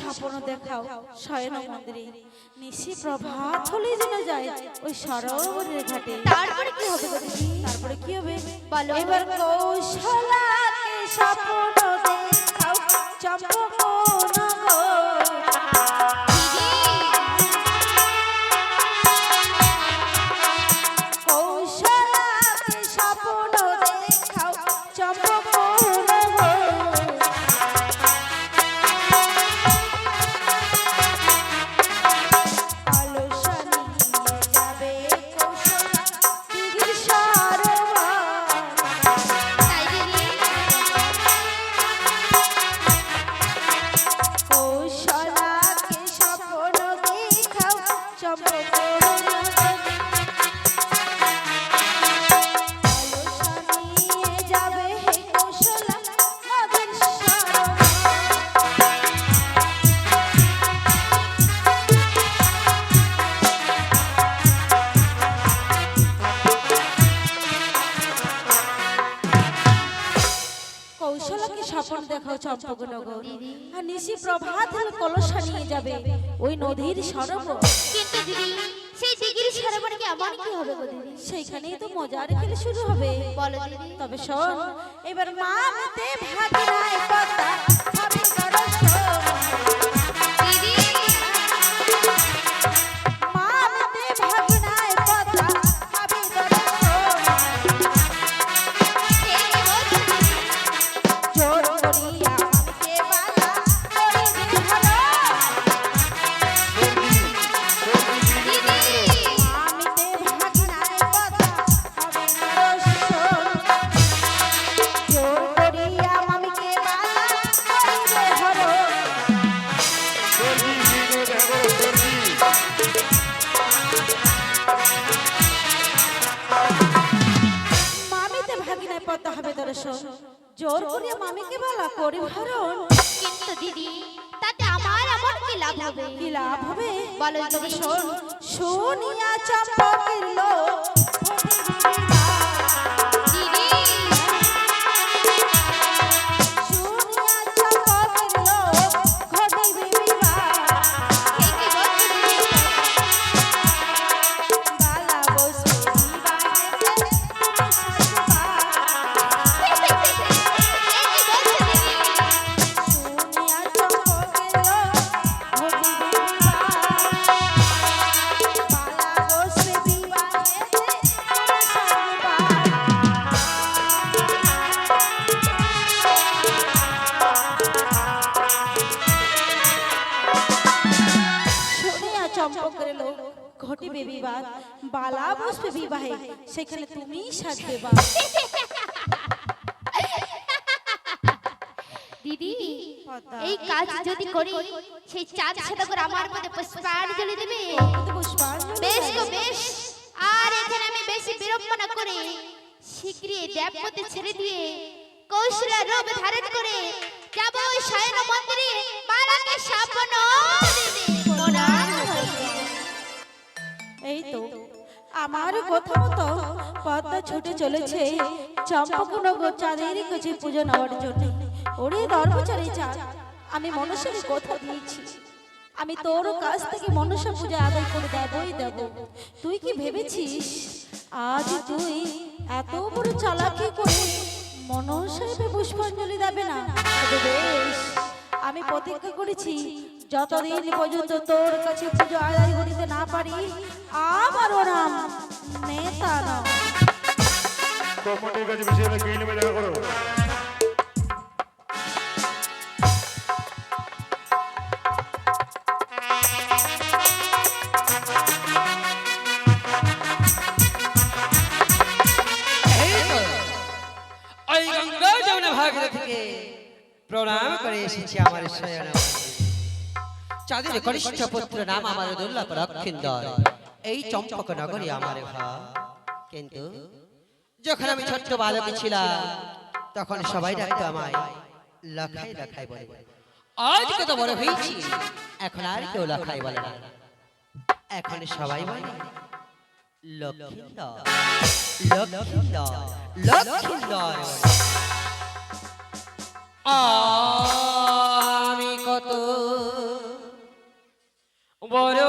স্বপ্ন দেখাও শয়ন মন্দিরে। নিশি প্রভাত চলে যেন যায় ওই সরোবরের ঘাটে। তারপরে কি হবে তারপরে কি হবে? বলো। এবার কৌশলাকে স্বপ্ন দেখাও আর নিশি প্রভাত আর কলসা নিয়ে যাবে। ওই নদীর সরোবর কিন্তু দিদি সেই দিঘির সরোবরে কি আবার কি হবে গো দিদি? সেইখানেই তো মজার খেলে শুরু হবে। বলো দিদি। তবে শোন এবার মা মেতে ভাগনায় রায় হবে বলো। শোন শুনিয়া চম্পকের বালা বসবে বিবাহে সেখানে তুমি সাজবে দিদি। এই কাজ যদি করি সেই চাঁদ সাদা করে আমার মধ্যে পুষ্পাঞ্জলি দেবে। বেশ দেবে। বেশ। আর এখানে আমি বেশি বিড়ম্বনা করে শীঘ্রই দেবপতি ছেড়ে দিয়ে কৌশলা রূপ ধারণ করে যাব ওই শয়ন মন্দিরে প্রণাম হইবে। এই তো। আমার কথা মতো পদ্মা ছুটে চলেছে। চম্পকনগর চাঁদের কাছে পুজো নেওয়ার জন্য। ওরে ধর্মচারী চাঁদ আমি মনুষ্যের কথা দিয়েছি। আমি তোর কাছ থেকে মনুষ্য পূজা আদায় করে দেবই দেব। তুই কি ভেবেছিস? আজ তুই এত বড় চালাকি করে মনসাইবে পুষ্পাঞ্জলি দেবে না? বেশ আমি প্রতিজ্ঞা করেছি। যতদিন পর্যন্ত তোর কাছে পুজো আদায় করিতে না পারি আমারও নাম নেতা নেমে চাঁদের কনিষ্ঠ পুত্র নাম আমার দুর্লভ রক্ষিন্দর। এই চম্পক নগরী আমার ঘর কিন্তু যখন আমি ছোট্ট বালক ছিলাম তখন সবাই ডাকতো আমায় লখাই লখাই বলে আজ কত বড় হয়েছি এখন আর কেউ লখাই বলে না। এখন সবাই বলে লক্ষিন্দর লক্ষিন্দর লক্ষিন্দর। আমি কত বড়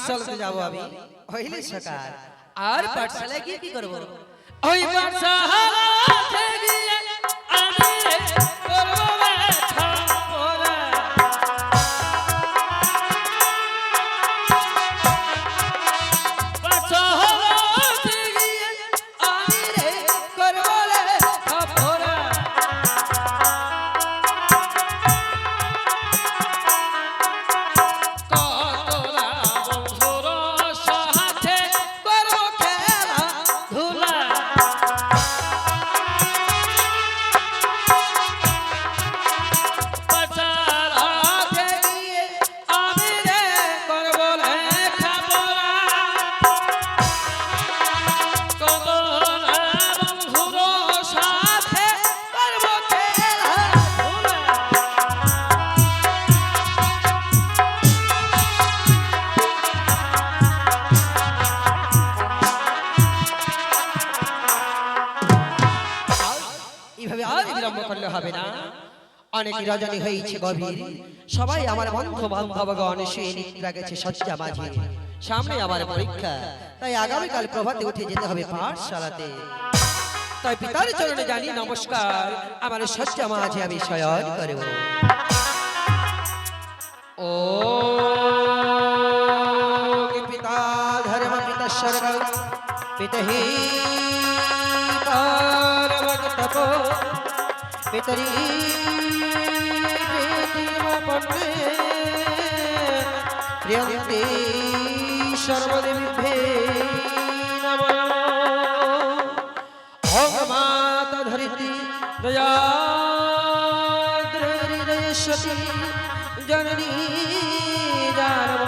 পাঠশালাতে যাব আমি। হইলে সকাল আর পাঠশালায় গিয়ে কি করব? ওই পাঠশালাতে অনেক রজনী হয়েছে গভীর। সবাই আমার বন্ধু বান্ধবগণ শুয়ে নিদ্রা গেছে শয্যা মাঝে। সামনে আমার পরীক্ষা, তাই আগামীকাল প্রভাতে উঠে যেতে হবে পাঠশালাতে। তাই পিতার চরণে জানি নমস্কার, আমার শয্যা মাঝে আমি শয়ন করব। ও পিতা ধর্ম পিতা স্বর্গ, পিতহি পারমগ তপ পিতরি প্রেতিমপন্নে প্রিয়ন্তে সর্বদেবীভ্যে নমঃ। ওম মাতা ধরিত্রী দয়াদ্রহৃদয়শ্বতী জননী জানব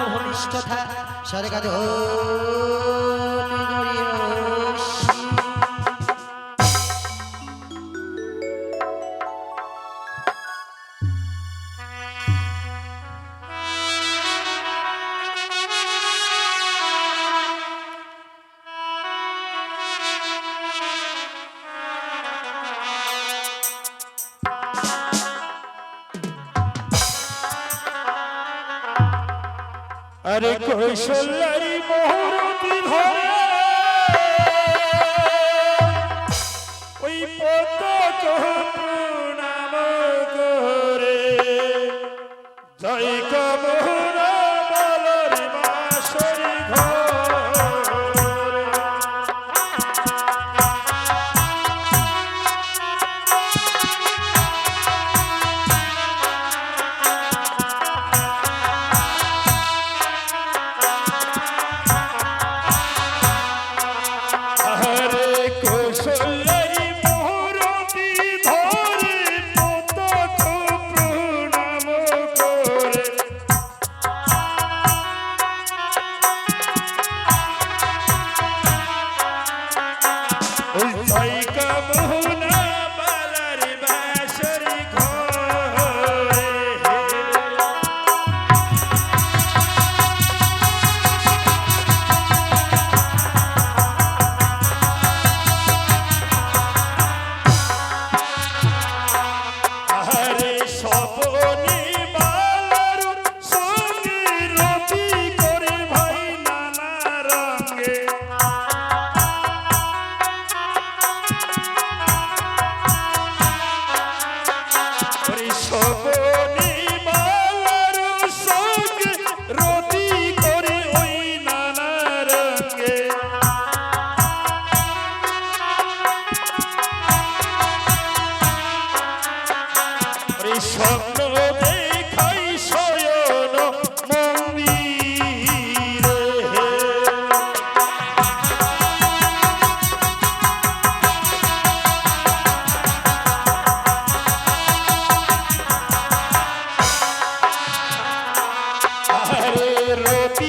আরে কৌশল্যারি মহরতি ধরে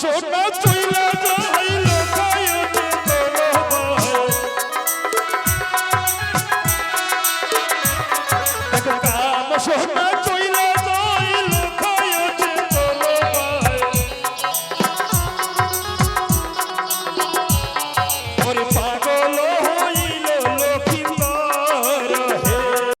সোনা